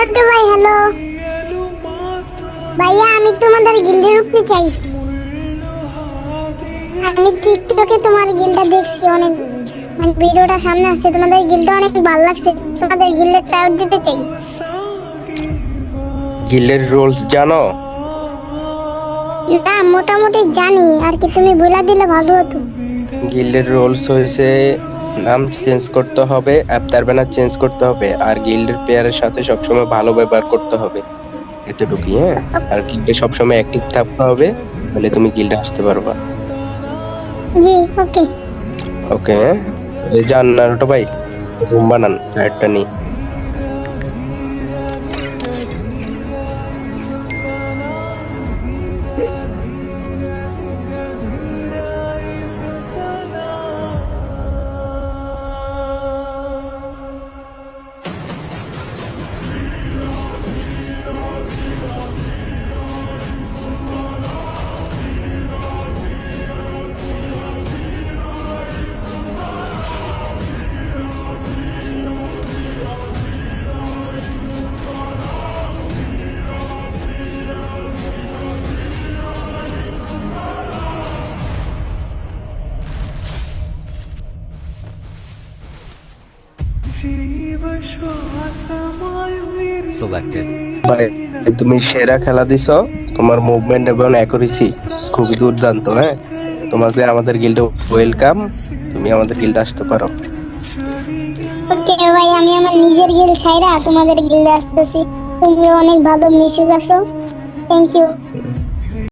Naruto ভাই hello. ভাইয়া আমি তোমাদের গিল্ডে ঢুকতে চাই। আমি টিকটকে তোমার গিল্ডটা দেখছি অনেক মানে ভিডিওটা সামনে আসছে। তোমাদের গিল্ডটা অনেক ভালো লাগছে। তোমাদের গিল্ডে ট্রাউট দিতে চাই। গিল্ডের রুলস জানো? না মোটামুটি জানি। আর কি তুমি বলে দিলে ভালো হতো। গিল্ডের রুলস হয়েছে নাম চেঞ্জ করতে হবে অ্যাপটার ব্যানার চেঞ্জ করতে হবে আর গিল্ডের প্লেয়ারের সাথে সবসময় ভালো ব্যবহার করতে হবে। এতটুকুই হ্যাঁ? আর গিল্ডে সবসময় অ্যাক্টিভ থাকতে হবে তাহলে তুমি গিল্ডে আসতে পারবা। জি ওকে ওকে এই যান নারুটো ভাই রুম বানান একটা নিয়ে। Selected. ভাই তুমি সেরা খেলা দিছো। তোমার মুভমেন্ট এবং অ্যাকুরেসি খুবই দুর্দান্ত হ্যাঁ? তোমাকে আমাদের গিল্ডে ওয়েলকাম তুমি আমাদের গিল্ডে আসতে পারো। ওকে ভাই আমি আমার নিজের গিল্ড ছাইরা তোমাদের গিল্ডে আসতেছি। তুমি অনেক ভালো মিশুক আছো। Thank you